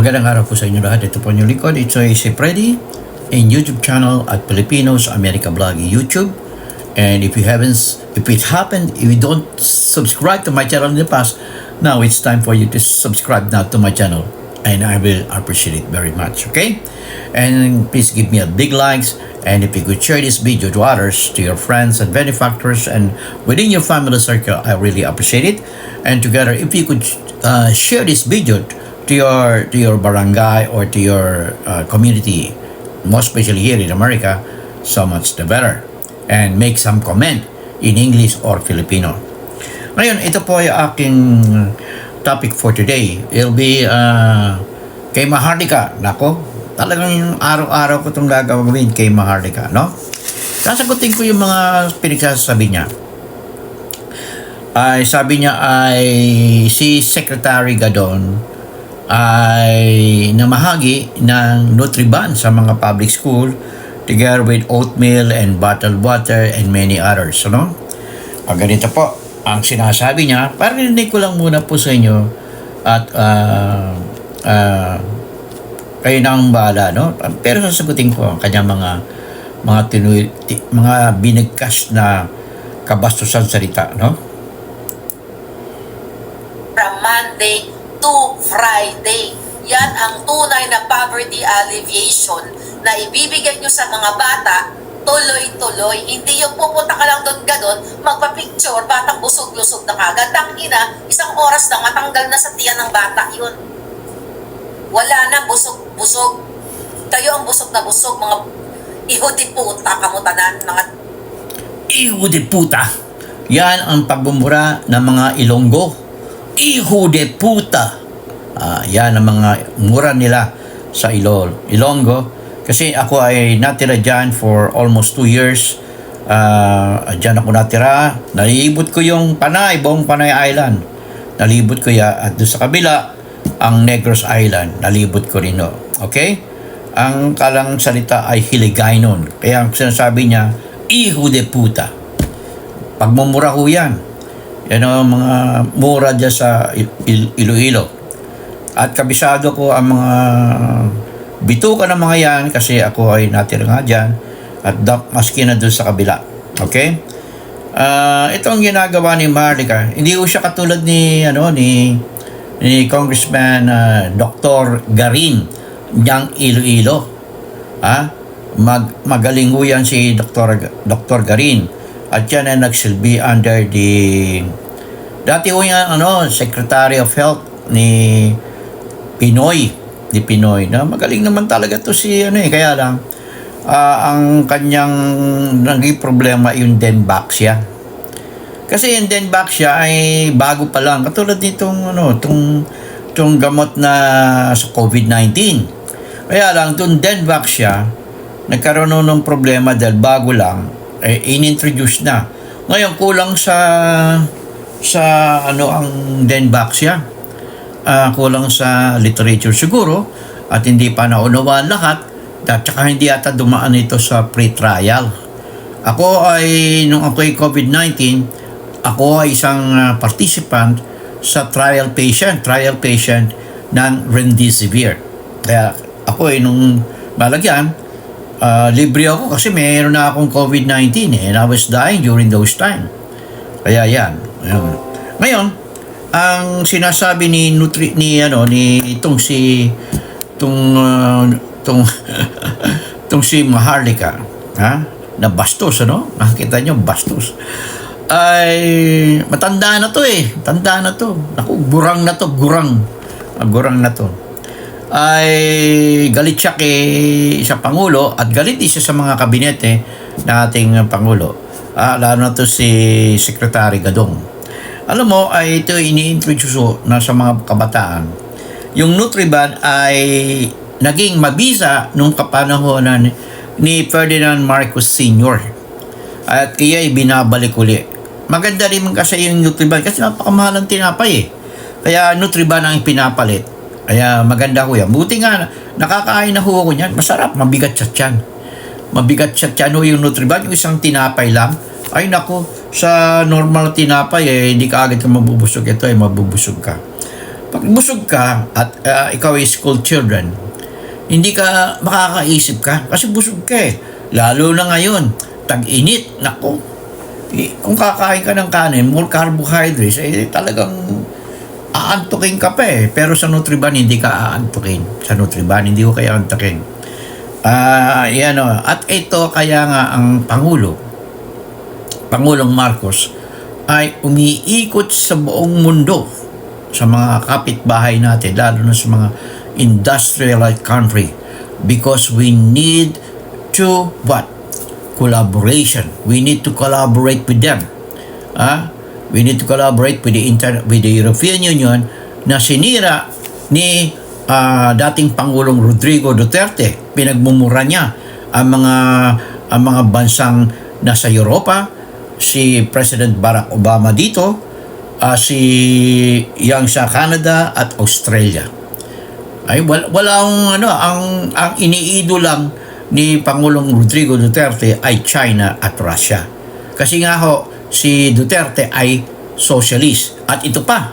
Magandang araw po sa inyo lahat. Ito po inyong likod. Ito ay si Freddy in YouTube channel at Filipinos America Vlog in YouTube. And if you haven't, if it happened, if you don't subscribe to my channel in the past, now it's time for you to subscribe now to my channel. And I will appreciate it very much, okay? And please give me a big likes. And if you could share this video to others, to your friends and benefactors, and within your family circle, I really appreciate it. And together, if you could uh, share this video to your to your barangay or to your uh, community, most especially here in America, so much the better. And make some comment in English or Filipino. Ngayon, ito po ay aking topic for today. It'll be uh, kay Maharlika. Nako, talagang yung araw-araw ko itong gagawin kay Maharlika, no? Sasagutin ko yung mga pinagsasabi niya. Ay, sabi niya ay si Secretary Gadon ay namahagi ng Nutriban sa mga public school together with oatmeal and bottled water and many others. Ano? Ang ganito po, ang sinasabi niya, parinig ko lang muna po sa inyo at ah, ah, kayo na ang bahala, no? Pero sasagutin ko ang kanyang mga mga tinu- ti- mga binigkas na kabastusan salita, no? from Monday to Friday. Yan ang tunay na poverty alleviation na ibibigay nyo sa mga bata tuloy-tuloy. Hindi yung pupunta ka lang doon ganon, magpa-picture, batang busog-lusog na kagad. Ang ina, isang oras lang matanggal na sa tiyan ng bata yun. Wala na, busog-busog. Kayo ang busog na busog, mga ihudi puta, kamutanan, mga Iho de puta! Yan ang pagbumura ng mga Ilonggo. Iho de puta! Ah, yan ang mga mura nila sa Ilol, Ilonggo. Kasi ako ay natira dyan for almost two years. Ah, dyan ako natira. Nalibot ko yung Panay, buong Panay Island. Nalibot ko ya at doon sa kabila, ang Negros Island. Nalibot ko rin no. Okay? Ang kalang salita ay Hiligaynon. Kaya ang sinasabi niya, Iho de puta. Pagmumura ho yan. Yan ang mga mura dyan sa Il- Il- Iloilo. At kabisado ko ang mga bituka ng mga yan kasi ako ay natira nga dyan at maski na doon sa kabila. Okay? Ah, ito ang ginagawa ni Marlica. Hindi ko siya katulad ni ano ni ni Congressman ah, Dr. Garin ng Iloilo. Ha? Mag magaling yan si Dr. Dr. Garin. At yan ay nagsilbi under the dati ho yan ano Secretary of Health ni Pinoy ni Pinoy na magaling naman talaga to si ano eh kaya lang ah, ang kanyang naging problema yung Denbaxia. Kasi yung Denbaxia ay bago pa lang katulad nitong ano tong tong gamot na sa COVID-19 kaya lang itong Denbaxia nagkaroon ng problema dahil bago lang eh, inintroduce na ngayon kulang sa sa ano ang Denbaxia ah, kulang sa literature siguro at hindi pa naunawaan lahat at saka hindi ata dumaan ito sa pre-trial. Ako ay, nung ako ay COVID-19, ako ay isang ah, participant sa trial patient, trial patient ng Remdesivir. Kaya ako ay nung malagyan, ah, libre ako kasi mayroon na akong COVID-19 eh, and I was dying during those time. Kaya yan. Ayan. Ngayon, ang sinasabi ni Nutri ni ano ni itong si itong uh, itong itong si Maharlika, ha? Na bastos ano? Nakita niyo bastos. Ay matanda na to eh. Tanda na to. Naku, gurang na to, gurang. Ah, gurang na to. Ay galit siya kay sa Pangulo at galit siya sa mga kabinete na ating Pangulo. Ah, lalo na to si Secretary Gadong. Alam mo, ay ito ini-introduce na sa mga kabataan. Yung Nutriban ay naging mabisa nung kapanahonan ni Ferdinand Marcos Sr. At iya ay binabalik uli. Maganda rin kasi yung Nutriban kasi napakamahal ang tinapay eh. Kaya Nutriban ang pinapalit. Kaya maganda ko yan. Buti nga, nakakain na ho ako niyan. Masarap, mabigat sa tiyan. Mabigat sa tiyan ho yung Nutriban. Yung isang tinapay lang. Ay nako, sa normal tinapay eh, hindi ka agad ka mabubusog. Ito ay mabubusog ka. Pag busog ka at ah, ikaw ay school children, hindi ka makakaisip ka kasi busog ka eh. Lalo na ngayon, tag-init, nako. Eh, Kung kakain ka ng kanin, more carbohydrates, eh talagang aantukin ka pa eh. Pero sa Nutriban, hindi ka aantukin. Sa Nutriban, hindi ko kaya aantukin. Ah, yan o. At ito kaya nga ang Pangulo, Pangulong Marcos, ay umiikot sa buong mundo sa mga kapitbahay natin, lalo na sa mga industrialized country because we need to what? Collaboration. We need to collaborate with them. Ah, we need to collaborate with the inter with the European Union na sinira ni ah, dating Pangulong Rodrigo Duterte. Pinagmumura niya ang mga ang mga bansang nasa Europa, si President Barack Obama dito, ah, si yang sa Canada at Australia. Ay wala, walang ano ang ang iniido lang ni Pangulong Rodrigo Duterte ay China at Russia. Kasi nga ho si Duterte ay socialist at ito pa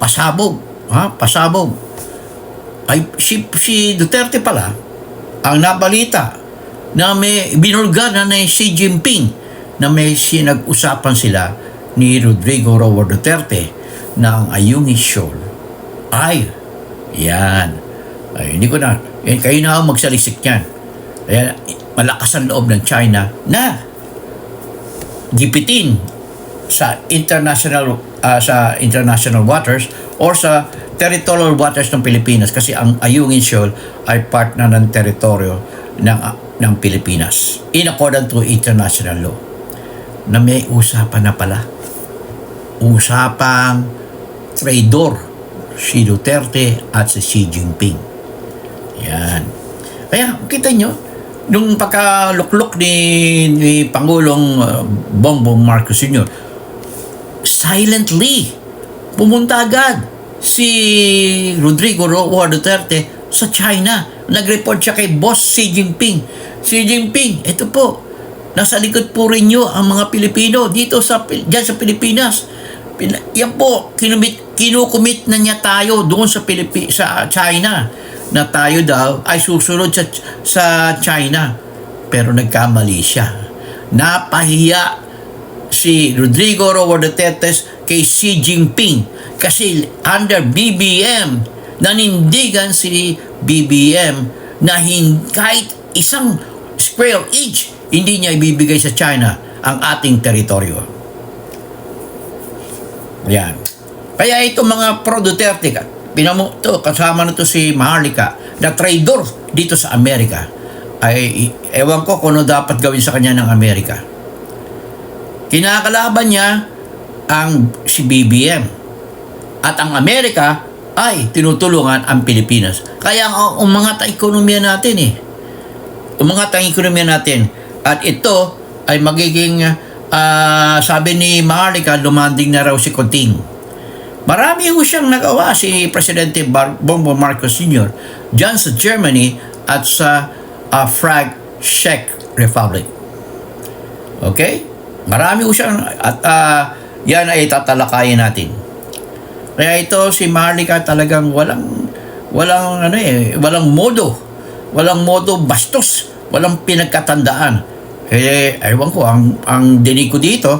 pasabog, ha? Pasabog. Ay si si Duterte pala ang nabalita na may binulganan na Xi Jinping na may sinag-usapan sila ni Rodrigo Roa Duterte na ang Ayungin Shoal ay yan. Ay, hindi ko na. Eh, kayo na ang magsalisik yan. Kaya malakas ang loob ng China na gipitin sa international ah, sa international waters or sa territorial waters ng Pilipinas kasi ang Ayungin Shoal ay part na ng teritoryo ng ah, ng Pilipinas in accordance to international law na may usapan na pala usapang traidor si Duterte at si Xi Jinping. Yan. Kaya kita nyo, nung pagkaluklok ni, ni Pangulong uh, Bongbong Marcos Sr., silently, pumunta agad si Rodrigo Roa Duterte sa China. Nag-report siya kay boss Xi Jinping. Xi Jinping, ito po, nasa likod po rin nyo ang mga Pilipino dito sa, dyan sa Pilipinas. Pina, yan po, kinumit, kinukumit na niya tayo doon sa, Pilipi, sa China na tayo daw ay susunod sa, sa China. Pero nagkamali siya. Napahiya si Rodrigo Roa Duterte kay Xi Jinping kasi under BBM nanindigan si BBM na hin, kahit isang square inch hindi niya ibibigay sa China ang ating teritoryo. Yan. Kaya itong mga pro-Duterte, pinamo, to, kasama na to si Maharlika, na traidor dito sa Amerika, ay ewan ko kung ano dapat gawin sa kanya ng Amerika. Kinakalaban niya ang si BBM. At ang Amerika ay tinutulungan ang Pilipinas. Kaya ang umangat ang ekonomiya natin eh. Umangat ang ekonomiya natin. At ito ay magiging, ah, sabi ni Maharlika, lumanding na raw si Kunting. Marami ho siyang nagawa si Presidente Bar- Bongbong Marcos Sr. dyan sa Germany at sa ah, Prague, Czech Republic. Okay? Marami ko siyang at ah, yan ay tatalakayin natin. Kaya ito si Maharlika talagang walang walang ano eh, walang modo. Walang modo bastos, walang pinagkatandaan. Eh ewan ko ang ang dinig ko dito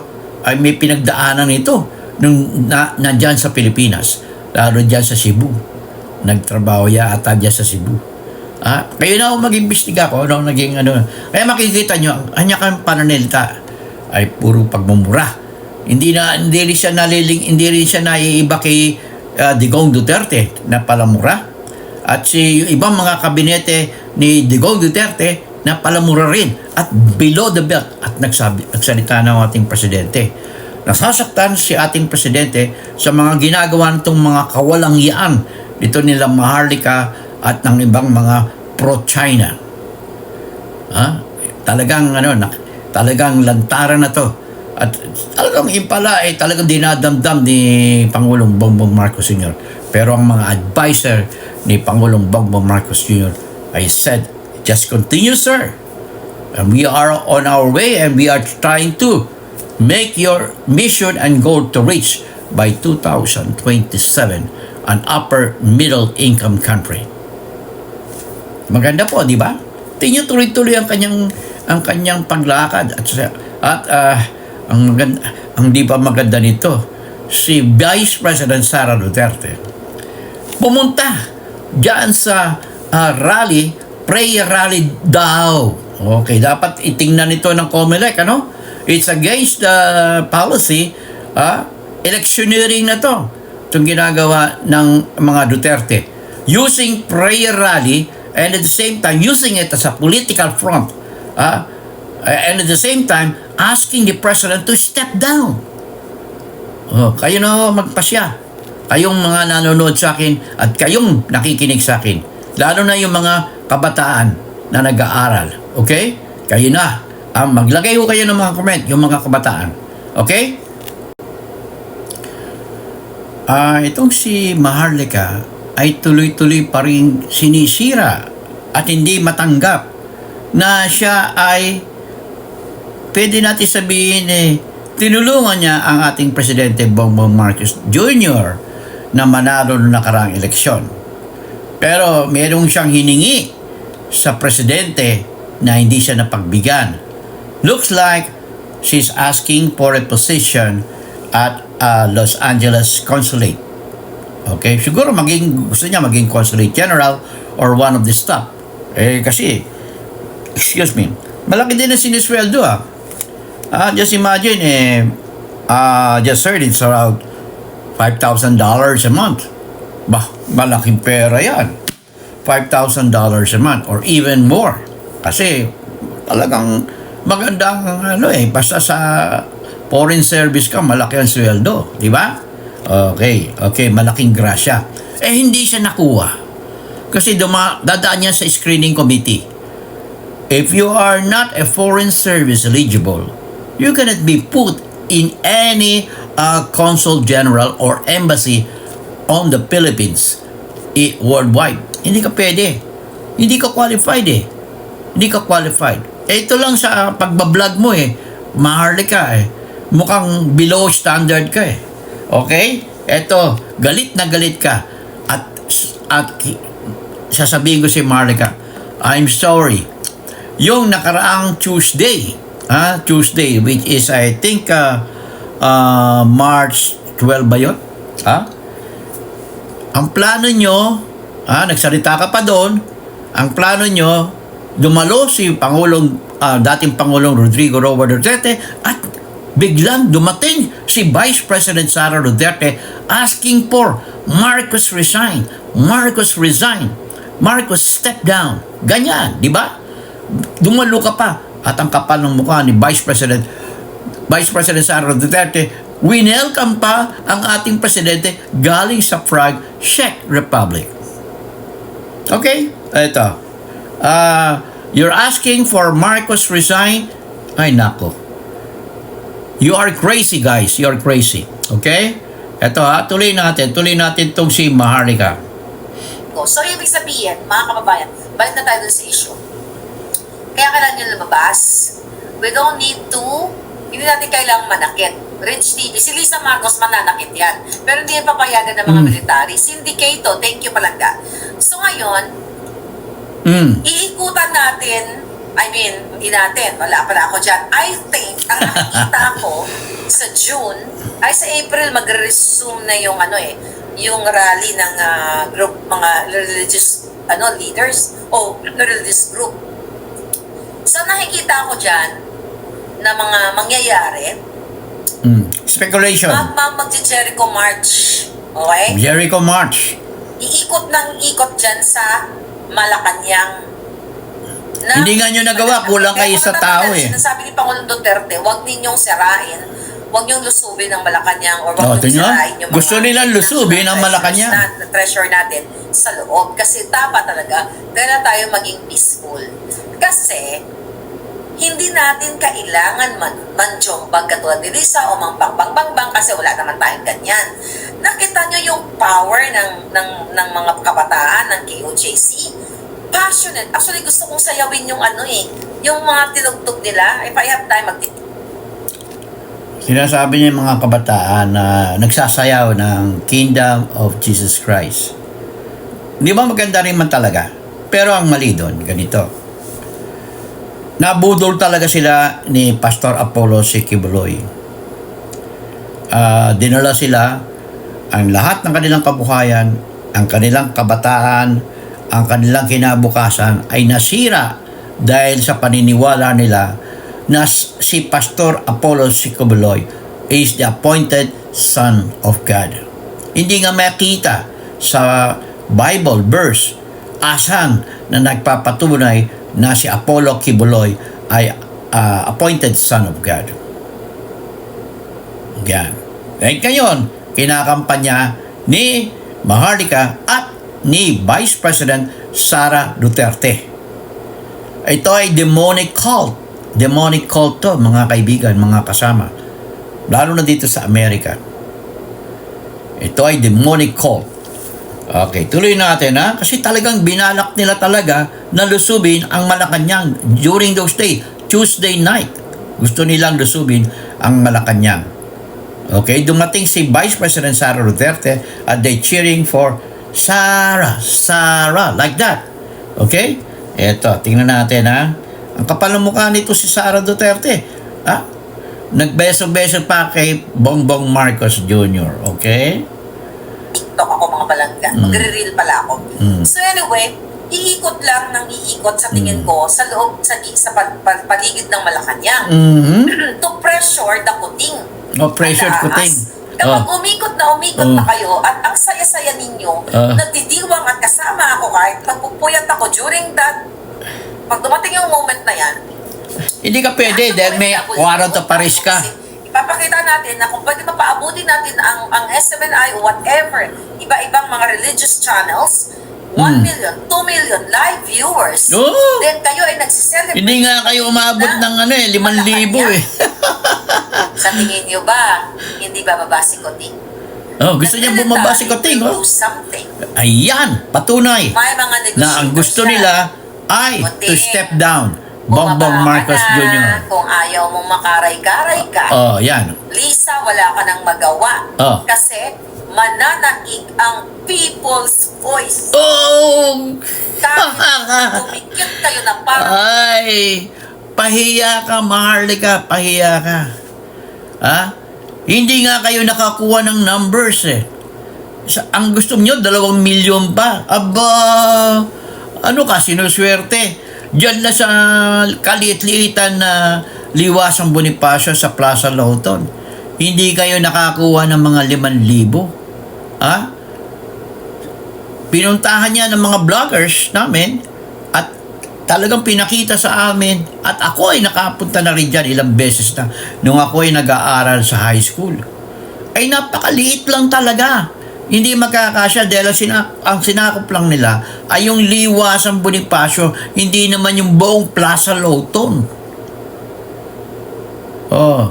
ay may pinagdaanan ito nung na, nandyan sa Pilipinas, lalo dyan sa Cebu. Nagtrabaho ya ata dyan sa Cebu. Ah, kayo na ako mag-imbestiga ko, ano naging ano. Kaya makikita nyo, ang kanya kang pananalita ay puro pagmumura. Hindi na hindi rin siya naliling, hindi rin siya naiiba kay ah, Digong Duterte na palamura. At si ibang mga kabinete ni Digong Duterte na palamura rin at below the belt at nagsabi, nagsalita ng ating presidente. Nasasaktan si ating presidente sa mga ginagawa nitong mga kawalang yaan dito nila Maharlika at ng ibang mga pro-China. Ha? Talagang ano, na, talagang lantaran na to. At talagang impala eh, talagang dinadamdam ni Pangulong Bongbong Marcos Sr. Pero ang mga advisor ni Pangulong Bongbong Marcos Jr. ay said, just continue sir. And we are on our way and we are trying to make your mission and goal to reach by 2027 an upper middle income country. Maganda po, di ba? Tingnan tuloy-tuloy ang kanyang ang kanyang paglakad at at ah, ang maganda, ang di pa maganda nito si Vice President Sara Duterte pumunta diyan sa ah, rally prayer rally daw okay dapat itingnan ito ng COMELEC ano it's against the policy ah, electioneering na to itong ginagawa ng mga Duterte. Using prayer rally and at the same time using it as a political front ah, and at the same time asking the president to step down. Oh, kayo na magpasya. Kayong mga nanonood sa akin at kayong nakikinig sa akin. Lalo na yung mga kabataan na nag-aaral. Okay? Kayo na ah, maglagay ko kayo ng mga comment yung mga kabataan okay Ah, itong si Maharlika ay tuloy-tuloy pa rin sinisira at hindi matanggap na siya ay pwede natin sabihin eh tinulungan niya ang ating presidente Bongbong Marcos Jr. na manalo noong nakaraang eleksyon. Pero mayroong siyang hiningi sa presidente na hindi siya napagbigyan. Looks like she's asking for a position at uh, Los Angeles Consulate. Okay? Siguro maging, gusto niya maging Consulate General or one of the staff. Eh, kasi, excuse me, malaki din ang sinisweldo ah. Ah, just imagine, eh, ah, just heard it's around $5,000 a month. Bah, malaking pera yan. $5,000 a month or even more. Kasi talagang magandang ano eh, basta sa foreign service ka, malaki ang sweldo. Di ba? Okay, okay, malaking grasya. Eh, hindi siya nakuha. Kasi duma, dadaan niya sa screening committee. If you are not a foreign service eligible, you cannot be put in any uh, consul general or embassy on the Philippines worldwide. Hindi ka pwede. Hindi ka qualified eh. Hindi ka qualified. Eh, ito lang sa pagbablog mo eh. Maharli ka eh. Mukhang below standard ka eh. Okay? Eto, galit na galit ka. At, at sasabihin ko si Marlica, I'm sorry. Yung nakaraang Tuesday, ah, Tuesday, which is I think uh, uh, March 12 ba yun? Ha? Ang plano nyo, ah, nagsalita ka pa doon, ang plano nyo, dumalo si Pangulong, ah, dating Pangulong Rodrigo Roa Duterte at biglang dumating si Vice President Sara Duterte asking for Marcos resign, Marcos resign, Marcos step down. Ganyan, di ba? Dumalo ka pa at ang kapal ng mukha ni Vice President Vice President Sara Duterte, winelcome pa ang ating presidente galing sa Prague, Czech Republic. Okay? Ito. Uh, you're asking for Marcos resign? Ay, nako. You are crazy, guys. You are crazy. Okay? Ito ha, tuloy natin. Tuloy natin tong si Maharlika. ko. So, ibig sabihin, mga kababayan, balik na tayo sa issue. Kaya kailangan nyo lumabas. We don't need to, hindi natin kailangang manakit. Rich TV, si Lisa Marcos mananakit yan. Pero hindi papayagan ng mga Mm. military. Sindicato, thank you palangga. So ngayon, Mm. iikutan natin, I mean, hindi natin, wala pala ako dyan. I think, ang nakikita ko sa June, ay sa April magre-resume na yung ano eh, yung rally ng ah, group, mga religious ano leaders o religious group. So nakikita ko dyan na mga mangyayari, Mm. Speculation. mag, mag, magji-Jericho March. Okay? Jericho March. iikot ng ikot dyan sa Malacanang. Na- Hindi nga nyo nagawa, kulang kayo sa tao eh. Sinasabi ni Pangulong Duterte, huwag ninyong sirain, huwag niyong lusubin ang Malacanang or Oh, huwag tingnan. niyong sirain yung Gusto nilang lusubin ang Malacanang. na- treasure natin sa loob. Kasi dapat talaga, kailan tayo maging peaceful. Kasi, hindi natin kailangan man manjombag katulad ni Lisa o mang bang bang bang bang kasi wala naman tayong ganyan. Nakita nyo yung power ng, ng, ng mga kabataan ng KOJC? Passionate. Actually, gusto kong sayawin yung ano eh, yung mga tinugtog nila. If I have time, mag Sinasabi niya mga kabataan na nagsasayaw ng Kingdom of Jesus Christ. Di ba maganda rin man talaga? Pero ang mali doon, ganito. Nabudol talaga sila ni Pastor Apollo Sikibuloy. Ah, dinala sila ang lahat ng kanilang kabuhayan, ang kanilang kabataan, ang kanilang kinabukasan ay nasira dahil sa paniniwala nila na si Pastor Apollo Sikibuloy is the appointed Son of God. Hindi nga makita sa Bible verse asan na nagpapatunay na si Apollo Kibuloy ay ah, appointed Son of God. Yan. Kahit ngayon, kinakampanya ni Maharlika at ni Vice President Sara Duterte. Ito ay demonic cult. Demonic cult to, mga kaibigan, mga kasama. Lalo na dito sa Amerika. Ito ay demonic cult. Okay, tuloy natin ha. Kasi talagang binalak nila talaga na lusubin ang Malacanang during those days. Tuesday night. Gusto nilang lusubin ang Malacanang. Okay, dumating si Vice President Sara Duterte at they cheering for Sara, Sara, like that. Okay? Eto, tingnan natin ha. Ang kapal ng mukha nito si Sara Duterte. Ha? Nagbeso-beso pa kay Bongbong Marcos Jr. Okay? TikTok ako mga balangga. Magre-reel pala ako. Mm. So anyway, iikot lang ng iikot sa tingin Mm. ko sa loob sa, sa pal- pal- paligid ng Malacanang Mhm. to pressure the kuting. Oh, pressure kuting. Kapag Oh. umikot na umikot Oh. na kayo at ang saya-saya ninyo, Ah. nagdidiwang at kasama ako kahit nagpupuyat ako during that pag dumating yung moment na yan, Hindi ka pwede dahil may warrant of arrest ka. Ipapakita natin na kung pwede mapaabutin natin ang, ang SMNI o whatever, iba-ibang mga religious channels, 1 Mm. million, 2 million live viewers. Oo. Then kayo ay nagsiselebrate. Hindi nga kayo umabot na ng ano eh, 5,000 eh. Sa tingin nyo ba, hindi ba baba si Koting? Oh, gusto niya bumaba si Koting, oh. Ayan, patunay May mga na ang gusto nila ay to step down. Bongbong Marcos na, Jr. Kung ayaw mong makaray-karay ka, Oh, yan. Lisa, wala ka nang magawa. Oh. Kasi mananaig ang people's voice. Oh! Kahit tumikit kayo na parang Ay, pahiya ka, Maharlika, pahiya ka. Ha? Hindi nga kayo nakakuha ng numbers eh. Sa, ang gusto nyo, dalawang milyon pa. Aba, ano ka, sinuswerte. Diyan na sa kaliit-liitan na liwasang Bonifacio sa Plaza Lawton. Hindi kayo nakakuha ng mga liman libo. Ha? pinuntahan niya ng mga vloggers namin at talagang pinakita sa amin at ako ay nakapunta na rin dyan ilang beses na nung ako ay nag-aaral sa high school. Ay napakaliit lang talaga. Hindi magkakasya dahil ang, sina- ang sinakop lang nila ay yung liwasang Bonifacio, hindi naman yung buong Plaza Lawton. Oh.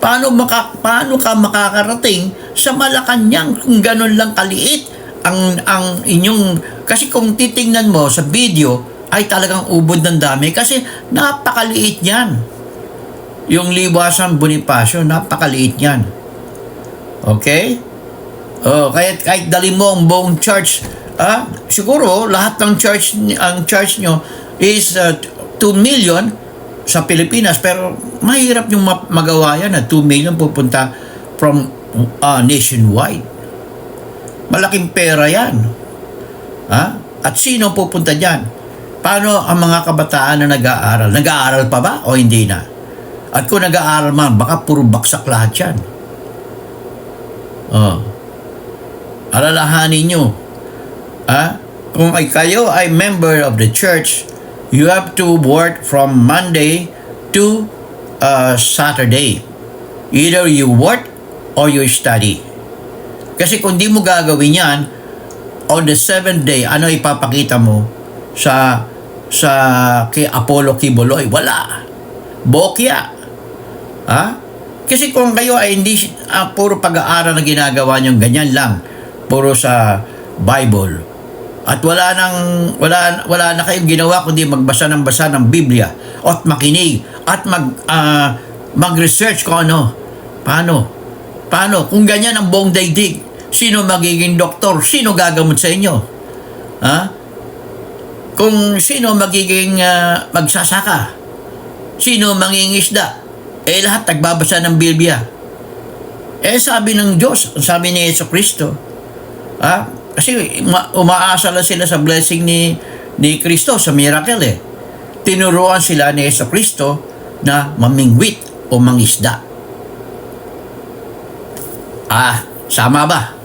Paano maka, paano ka makakarating sa Malacanang kung ganun lang kaliit ang ang inyong kasi kung titingnan mo sa video ay talagang ubod ng dami kasi napakaliit niyan. Yung liwasan Bonifacio, napakaliit niyan. Okay? Oh, kahit kahit dali mo ang buong church, ah, siguro lahat ng church ang church nyo is uh, 2 million sa Pilipinas pero mahirap yung ma- magawa yan na 2 million pupunta from uh, nationwide. Malaking pera yan. Ha? At sino pupunta dyan? Paano ang mga kabataan na nag-aaral? Nag-aaral pa ba o hindi na? At kung nag-aaral man, baka puro baksak lahat yan. Oh. Alalahanin nyo. Ha? Kung ay kayo ay member of the church, you have to work from Monday to uh, Saturday. Either you work or you study. Kasi kung di mo gagawin yan, on the seventh day, ano ipapakita mo sa sa kay Apollo Kibuloy? Wala. Bokya. Ha? Kasi kung kayo ay hindi ah, puro pag-aaral na ginagawa niyo ganyan lang, puro sa Bible. At wala nang wala wala na kayong ginawa kundi magbasa ng basa ng Biblia at makinig at mag ah, mag-research kung ano. Paano? Paano? Kung ganyan ang buong daigdig, sino magiging doktor? Sino gagamot sa inyo? Ha? Kung sino magiging ah, magsasaka? Sino mangingisda? Eh lahat nagbabasa ng Biblia. Eh sabi ng Diyos, sabi ni Yeso Kristo, ha? Kasi uma- umaasa lang sila sa blessing ni ni Kristo sa miracle eh. Tinuruan sila ni Yeso Kristo na mamingwit o mangisda. Ah, sama ba?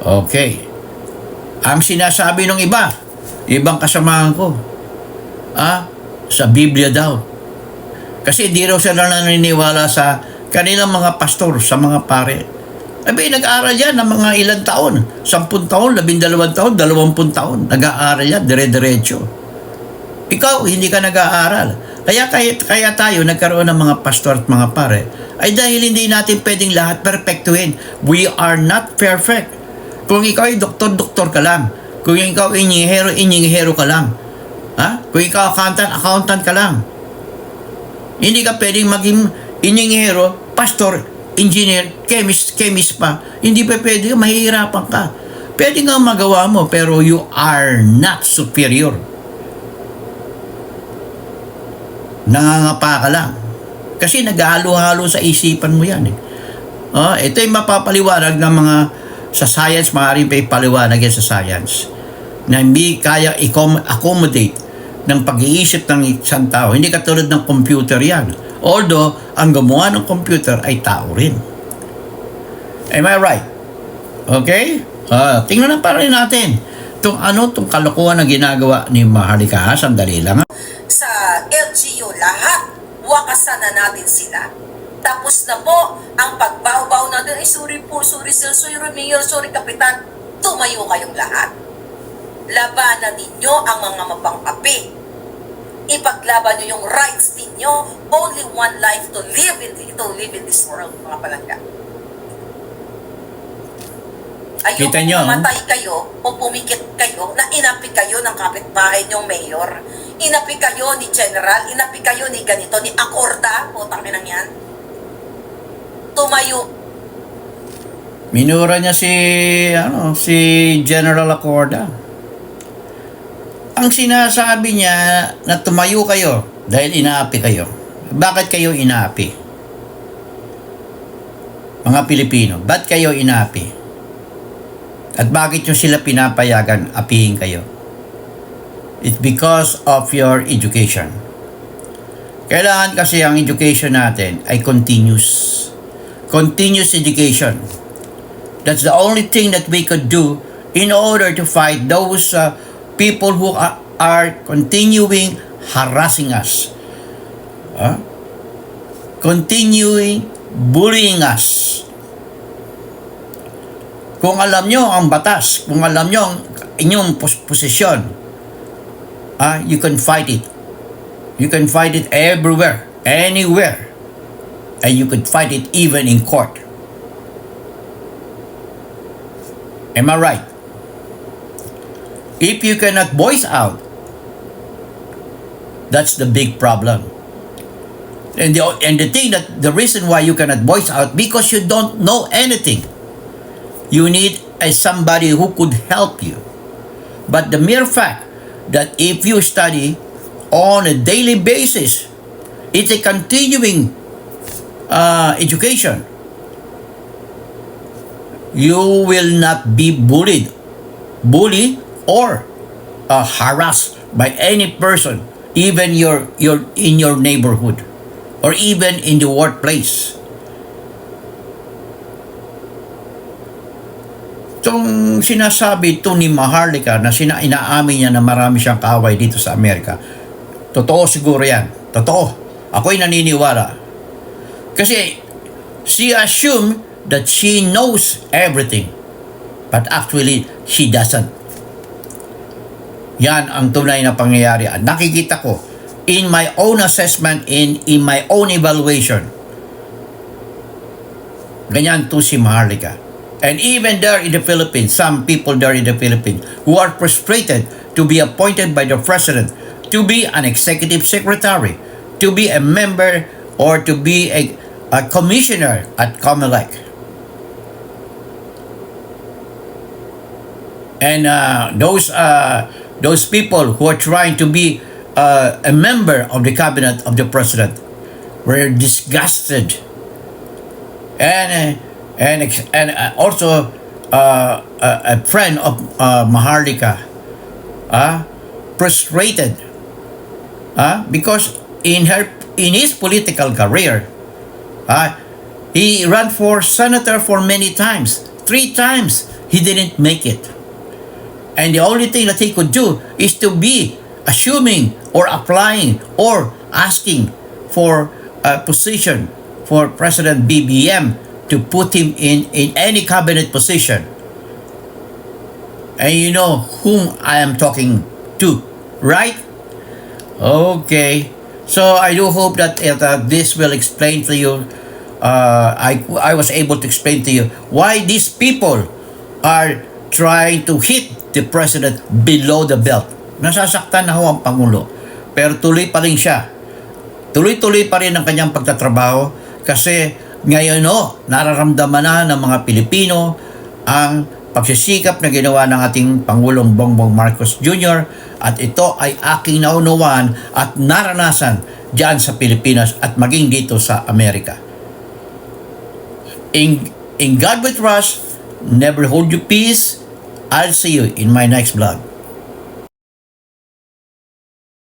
Okay. Ang sinasabi ng iba, ibang kasamahan ko, ah, sa Biblia daw. Kasi di raw sila naniniwala sa kanilang mga pastor, sa mga pare. Abi, nag-aaral yan ng mga ilang taon. Sampun taon, labindalawang taon, dalawampung taon. Nag-aaral yan, dire-diretso. Ikaw, hindi ka nag-aaral. Kaya, kaya, kaya tayo nagkaroon ng mga pastor at mga pare ay dahil hindi natin pwedeng lahat perfectuhin. We are not perfect. Kung ikaw ay doktor-doktor ka lang. Kung ikaw ay inyihero, inyihero ka lang. Ha? Kung ikaw accountant, accountant ka lang. Hindi ka pwedeng maging inyihero, pastor, engineer, chemist, chemist pa. Hindi pa pwede, mahihirapan ka. Pwede nga magawa mo, pero you are not superior. Nangangapa ka lang. Kasi naghahalo-halo sa isipan mo yan. Eh. Oh, ito yung mapapaliwanag ng mga sa science, maaaring pa ipaliwanag yan sa science na hindi kaya accommodate ng pag-iisip ng isang tao. Hindi katulad ng computer yan. Although, ang gumawa ng computer ay tao rin. Am I right? Okay? Ah, tingnan na pa natin. Itong ano, itong kalokohan na ginagawa ni Maharlika. Ha? Sandali lang. sa LGU lahat, wakasan na natin sila. Tapos na po ang pagbaw-baw natin, ay sorry po, sorry sir, sorry mayor, sorry kapitan. Tumayo kayong lahat. Labanan ninyo ang mga mapang-api. Ipaglaban nyo yung rights ninyo. Only one life to live in, to live in this world, mga palangga. Ayoko Kita nyo, mamatay kayo o pumikit kayo na inapi kayo ng kapitbahay nyong mayor. Inapi kayo ni General, inapi kayo ni ganito, ni Akorda, putang inang yan. Tumayo Minura niya si ano si General Accorda. Ang sinasabi niya na tumayo kayo dahil inaapi kayo. Bakit kayo inaapi? Mga Pilipino, ba't kayo inaapi? At bakit nyo sila pinapayagan apihin kayo? It's because of your education. Kailangan kasi ang education natin ay continuous. Continuous education. That's the only thing that we could do in order to fight those uh, people who are, are continuing harassing us. Huh? Continuing bullying us. Kung alam nyo ang batas, kung alam nyo ang inyong pos- posisyon, ah, you can fight it. You can fight it everywhere, anywhere. And you could fight it even in court. Am I right? If you cannot voice out, that's the big problem. And the, and the thing that the reason why you cannot voice out because you don't know anything. You need a somebody who could help you. But the mere fact that if you study on a daily basis, it's a continuing uh, education. You will not be bullied, bullied or uh, harassed by any person, even your your in your neighborhood, or even in the workplace. Itong sinasabi ito ni Maharlika na sina inaamin niya na marami siyang kaaway dito sa Amerika. Totoo siguro yan. Totoo. Ako'y naniniwala. Kasi she assumed that she knows everything. But actually, she doesn't. Yan ang tunay na pangyayari. Nakikita ko in my own assessment, in, in my own evaluation. Ganyan to si Maharlika. And even there in the Philippines, some people there in the Philippines who are frustrated to be appointed by the president to be an executive secretary, to be a member or to be a, a commissioner at Comelec. And uh, those uh, those people who are trying to be uh, a member of the cabinet of the president were disgusted. And uh, and and uh, also uh, a, a friend of uh, Maharlika uh, frustrated uh, because in her in his political career uh, he ran for senator for many times. Three times he didn't make it and the only thing that he could do is to be assuming or applying or asking for a position for President BBM to put him in, in any cabinet position. And you know whom I am talking to, right? Okay. So I do hope that uh, this will explain to you. Uh, I I was able to explain to you why these people are trying to hit the president below the belt. Nasasaktan na ho ang Pangulo. Pero tuloy pa rin siya. Tuloy-tuloy pa rin ang kanyang pagtatrabaho kasi ngayon no, nararamdaman na ng mga Pilipino ang pagsisikap na ginawa ng ating Pangulong Bongbong Marcos Jr. at ito ay aking naunawaan at naranasan diyan sa Pilipinas at maging dito sa Amerika. In, in God we trust, never hold your peace. I'll see you in my next vlog.